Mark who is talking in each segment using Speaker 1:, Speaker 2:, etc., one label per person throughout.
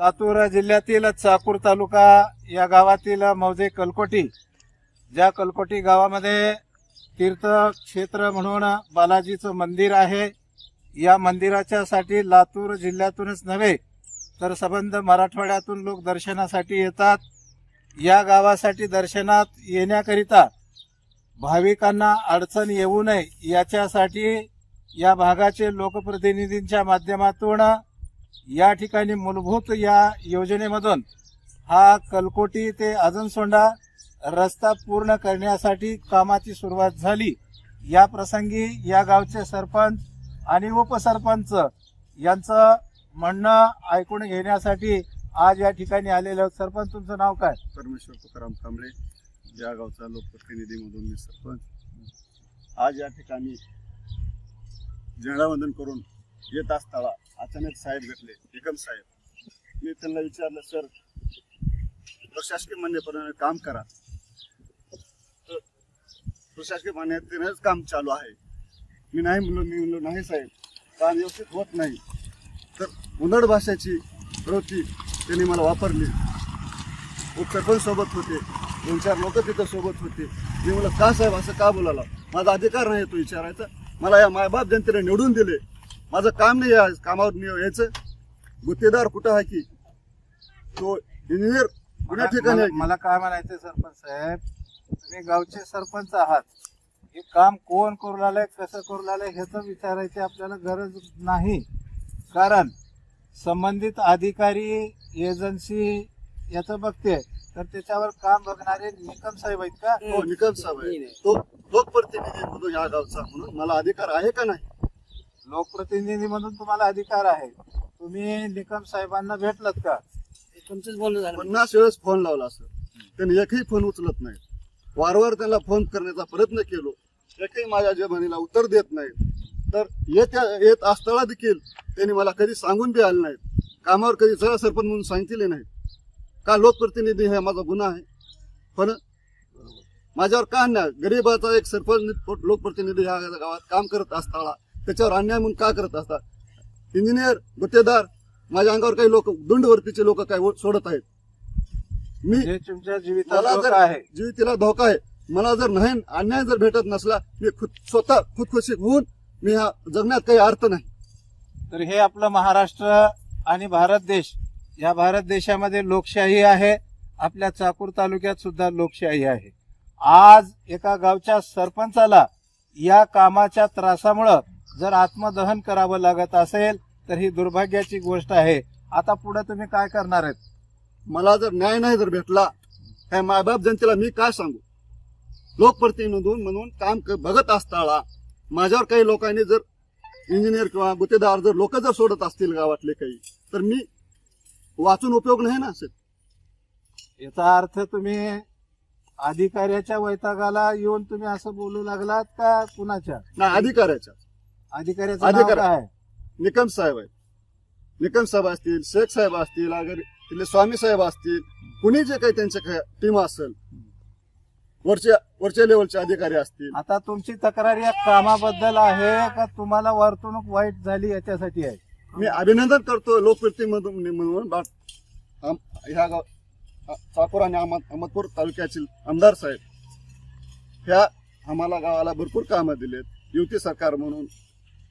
Speaker 1: लातूर जिल्ह्यातील चाकूर तालुका या गावातील मौजे कलकोटी ज्या कलकोटी गावामध्ये तीर्थक्षेत्र म्हणून बालाजीचं मंदिर आहे. या मंदिराच्यासाठी लातूर जिल्ह्यातूनच नव्हे तर संबंध मराठवाड्यातून लोक दर्शनासाठी येतात. या गावासाठी दर्शनात येण्याकरिता भाविकांना अडचण येऊ नये याच्यासाठी या भागाचे लोकप्रतिनिधींच्या माध्यमातून या ठिकाणी मूलभूत या योजनेमधून हा कलकोटी ते अजनसोंडा रस्ता पूर्ण करण्यासाठी कामाची सुरुवात झाली. या प्रसंगी या गावचे सरपंच आणि उपसरपंच यांचं म्हणणं ऐकून घेण्यासाठी आज या ठिकाणी आलेलं आहोत. सरपंच तुमचं नाव काय?
Speaker 2: परमेश्वर तुकाराम कांबळे या गावचा लोकप्रतिनिधीमधून मी सरपंच. आज या ठिकाणी झेंडावंदन करून येत असताना अचानक साहेब भेटले निकम साहेब. मी त्यांना विचारलं सर प्रशासकीय मान्यपणाने काम करा. तर प्रशासकीय मान्यतेनेच काम चालू आहे. मी नाही म्हणलो मी म्हणलो नाही साहेब काम व्यवस्थित होत नाही. तर उन्हाळ भाषेची प्रवृत्ती त्यांनी मला वापरली. पण सोबत होते? दोन चार लोक तिथं सोबत होते. मी म्हणलं का साहेब असं का बोलायला? माझा अधिकार नाही तो विचारायचा. मला या मायबाप जनतेने निवडून दिले. माझं काम नाही या कामावर नि- यायचं. गुत्तेदार कुठं आहे की? तो इंजिनियर कुण्या ठिकाणी
Speaker 1: मला
Speaker 2: आहे? की?
Speaker 1: मला काय म्हणायचं सरपंच साहेब? तुम्ही गावचे सरपंच आहात. हे काम कोण करू लागलंय कसं करू लागलंय ह्याचं विचारायची आपल्याला गरज नाही. कारण संबंधित अधिकारी एजन्सी याचं बघते तर त्याच्यावर काम बघणारे निकम साहेब आहेत का?
Speaker 2: हो निकम साहेब आहे तो लोकप्रतिनिधी म्हणून या गावचा. म्हणून मला अधिकार आहे का नाही?
Speaker 1: लोकप्रतिनिधी म्हणून तुम्हाला अधिकार आहे. तुम्ही निकम साहेबांना भेटलात का?
Speaker 3: तुमचंच बोलणं झालं.
Speaker 2: पन्नास वेळेस फोन लावला सर. त्यांनी एकही फोन उचलत नाही. वारंवार त्यांना फोन करण्याचा प्रयत्न केलो. एकही माझ्या जमिनीला उत्तर देत नाही. तर येत्या येत असताना देखील त्यांनी मला कधी सांगून बी आले नाहीत. कामावर कधी जरा सरपंच म्हणून सांगितले नाही का लोकप्रतिनिधी हे माझा गुन्हा आहे? पण माझ्यावर का अन्याय? गरीबाचा एक सरपंच लोकप्रतिनिधी ह्या गावात काम करत असताना त्याच्यावर अन्याय म्हणून का करत असतात? इंजिनियर गुत्तेदार माझ्या अंगावर काही लोक दुंडवर्तीचे लोक काही ओ- सोडत आहेत. मी
Speaker 1: तुमच्या जीविताला
Speaker 2: जीवितीला धोका आहे मला जर नाही अन्याय जर भेटत नसला मी खुद स्वतः खुदखुशी होऊन मी ह्या जगण्यात काही अर्थ नाही.
Speaker 1: तर हे आपलं महाराष्ट्र आणि भारत देश या भारत देशामध्ये लोकशाही आहे आपल्या चाकूर तालुक्यात सुद्धा लोकशाही आहे. आज एका गावच्या सरपंचाला या कामाच्या त्रासामुळं जर आत्मदहन करावं लागत असेल तर ही दुर्भाग्याची गोष्ट आहे. आता पुढे तुम्ही काय करणार आहेत?
Speaker 2: मला जर न्याय नाही जर भेटला ह्या मायबाप जनतेला मी काय सांगू? लोकप्रतिनिधी म्हणून काम बघत असताना माझ्यावर काही लोकांनी जर इंजिनियर किंवा गुत्तेदार जर लोक जर सोडत असतील गावातले काही तर मी वाचून उपयोग नाही ना सर
Speaker 1: याचा अर्थ तुम्ही अधिकाऱ्याच्या वैतागाला येऊन तुम्ही असं बोलू लागलात का कुणाच्या?
Speaker 2: नाही अधिकाऱ्याच्या.
Speaker 1: अधिकाऱ्याचं नाव
Speaker 2: अधिकारी.
Speaker 1: काय आहे?
Speaker 2: निकम साहेब आहेत निकम साहेब असतील शेख साहेब असतील अगर तिथले स्वामी साहेब असतील कुणी जे काही त्यांच्या टीम असेल वरच्या वरच्या लेवलचे अधिकारी असतील
Speaker 1: आता तुमची तक्रार या कामाबद्दल आहे का तुम्हाला वर्तणूक वाईट झाली याच्यासाठी आहे
Speaker 2: मी अभिनंदन करतो लोकप्रतिनिधी म्हणून बा- आम- ह्या गाव चाकूर आणि अहमद अहमदपूर तालुक्यातील आमदार साहेब ह्या आम्हाला गावाला भरपूर कामं दिलेत युती सरकार म्हणून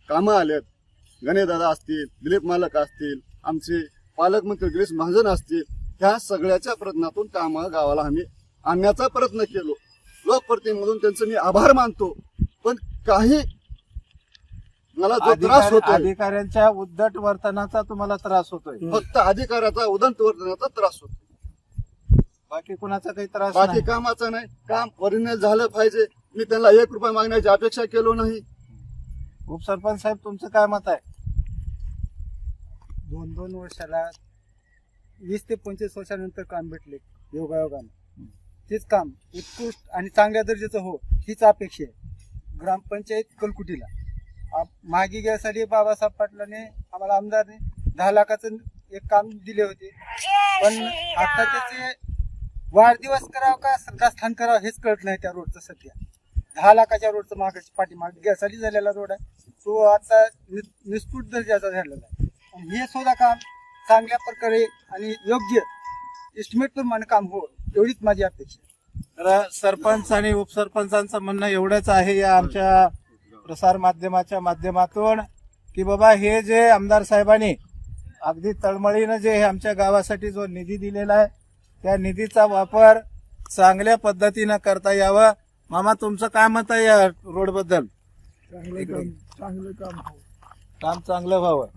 Speaker 2: कामं आलेत. गणेशदादा असतील दिलीप मालक असतील आमचे पालकमंत्री गिरीश महाजन असतील ह्या सगळ्याच्या प्रयत्नातून कामं गावाला आम्ही आणण्याचा प्रयत्न केलो. लोकप्रतिनिधीमधून त्यांचं मी आभार मानतो. पण काही मला जो त्रास होतो
Speaker 1: अधिकाऱ्यांच्या उद्धट वर्तनाचा तुम्हाला त्रास होतोय.
Speaker 2: फक्त अधिकाराचा उदंत वर्तनाचा त्रास होतो
Speaker 1: बाकी कुणाचा काही त्रास
Speaker 2: बाकी कामाचं नाही. काम ओरिजिनल झालं पाहिजे. मी त्यांना एक रुपया मागण्याची अपेक्षा केलो नाही.
Speaker 1: उपसरपंच साहेब तुमचं काय मत आहे?
Speaker 3: दोन दोन वर्षाला वीस ते पंचवीस वर्षानंतर काम भेटले योगायोगानं. तेच काम उत्कृष्ट आणि चांगल्या दर्जाचं हो हीच अपेक्षा आहे. ग्रामपंचायत कलकुटीला. आप- मागे घ्यायसाठी बाबासाहेब पाटलाने आम्हाला आमदारने दहा लाखाचं एक काम दिले होते. पण आता त्याचे वाढदिवस करावं का श्रद्धास्थान करावं हेच कळत नाही त्या रोडचं सध्या. दहा लाखाच्या रोडचं मागाची पाठीमागे गॅसाली झालेला रोड आहे. तो आता नि- निस्फुट दर्जाचा झालेला आहे. आणि हे सुद्धा काम चांगल्या प्रकारे आणि योग्य इस्टिमेट प्रमाणे काम हो एवढीच माझी अपेक्षा
Speaker 1: तर सरपंच आणि उपसरपंचांचं म्हणणं एवढंच आहे या आमच्या प्रसार माध्यमाच्या माध्यमातून की बाबा हे जे आमदार साहेबांनी अगदी तळमळीनं जे हे आमच्या गावासाठी जो निधी दिलेला आहे त्या निधीचा वापर चांगल्या पद्धतीनं करता यावं. मामा तुमचं काय मत आहे या रोडबद्दल काम चांगलं व्हावं.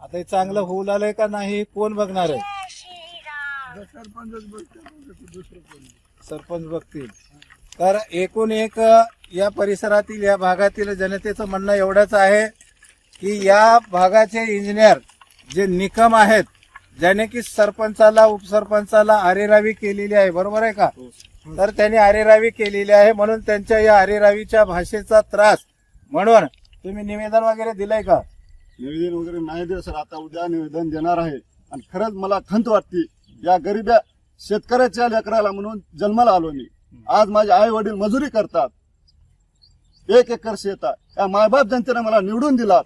Speaker 1: आता हे चांगलं होऊ लागलंय का नाही कोण बघणार आहे? सरपंच बघतील. तर एकूण एक या परिसरातील या भागातील जनतेचं म्हणणं एवढंच आहे की या भागाचे इंजिनियर जे निकम आहेत ज्याने की सरपंचाला उपसरपंचाला आरेरावी केलेली आहे बरोबर आहे का? तर त्यांनी आरेरावी केलेली आहे म्हणून त्यांच्या या आरेरावीच्या भाषेचा त्रास. म्हणून तुम्ही निवेदन वगैरे दिलंय का?
Speaker 2: निवेदन वगैरे नाही दे सर. आता उद्या निवेदन देणार आहे. आणि खरंच मला खंत वाटते या गरीब्या शेतकऱ्याच्या लेकराला म्हणून जन्माला आलो मी. आज माझे आई वडील मजुरी करतात. एक एकर शेत आहे या मायबाप जनतेने मला निवडून दिलात.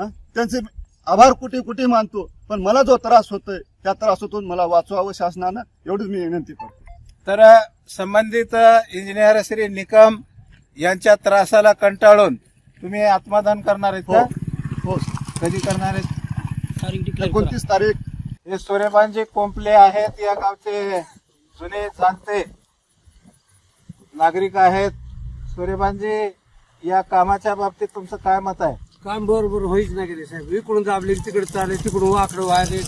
Speaker 2: हं? त्यांचे आभार कुठे कुठे मानतो पण मला जो त्रास होतोय त्या त्रासातून मला वाचवावं शासनानं एवढीच मी विनंती करतो.
Speaker 1: तर संबंधित इंजिनियर श्री निकम यांच्या त्रासाला कंटाळून तुम्ही आत्मदान करणार आहेत का?
Speaker 2: हो.
Speaker 1: कधी करणार आहेत?
Speaker 2: एकोणतीस तारीख.
Speaker 1: हे सूर्यपानजी कोंपले आहेत या गावचे जुने जाणते नागरिक आहेत. सूर्यपानजी या कामाच्या बाबतीत तुमचं काय मत आहे?
Speaker 4: काम बरोबर होईच नाही गेले साहेब. इकडून दाबले की तिकडे चालले तिकडून वाकडं व्हायले.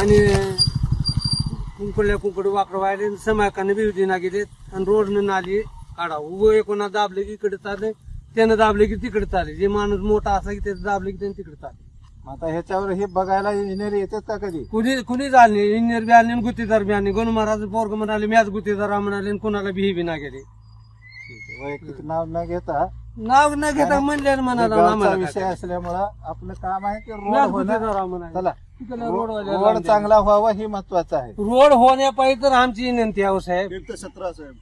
Speaker 4: आणि कुंकडल्या कुंकड वाकडं व्हायले समाकाने बिवजी ना गेलेत आणि रोडनं नाली काढा. उभं एकोणा दाबले की इकडे चालले त्यानं दाबले की तिकडे चालले. जे माणूस मोठा असला की त्याचं दाबले की त्यानं तिकडे चालले.
Speaker 1: आता ह्याच्यावर हे बघायला इंजिनियर येतात का कधी?
Speaker 4: कुणी कुणी झाले इंजिनियर बी आले आणि गुत्तेदार बी आले गणू महाराज पोरग म्हणाले मी आज गुत्तेदार म्हणाले आणि कुणाला बी बी ना गेले.
Speaker 1: वैयक्तिक नाव न घेता
Speaker 4: नाव न घेता म्हणले म्हणाला
Speaker 1: गावचा
Speaker 4: आम्हाला
Speaker 1: विषय असल्यामुळं आपलं काम आहे की रोड
Speaker 4: म्हणाले?
Speaker 1: चला.
Speaker 4: तिकडे रोडवाल्याला.
Speaker 1: चांगला व्हावा हे महत्वाचं आहे.
Speaker 4: रोड होण्यापायी तर आमची विनंती आहे हो साहेब.
Speaker 2: तीर्थक्षेत्र साहेब.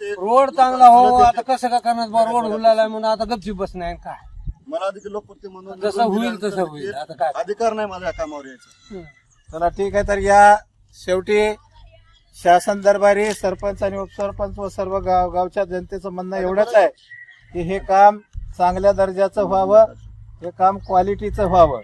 Speaker 2: ते
Speaker 4: रोड चांगला हो आता कसं का करणार? बा रोड हुलाला म्हणून आता गपचूप बस नाही काय?
Speaker 2: मला देखील लोकप्रती म्हणून
Speaker 4: जसं होईल तसं होईल. आता काय?
Speaker 2: अधिकार नाही माझ्या या कामावर यायचा.
Speaker 1: चला ठीक आहे तर या शेवटी शासन दरबारी सरपंच आणि उपसरपंच व सर्व गाव गावच्या जनतेचं म्हणणं एवढंच आहे. की हे काम चांगल्या दर्जाचं व्हावं हे काम क्वालिटीचं व्हावं.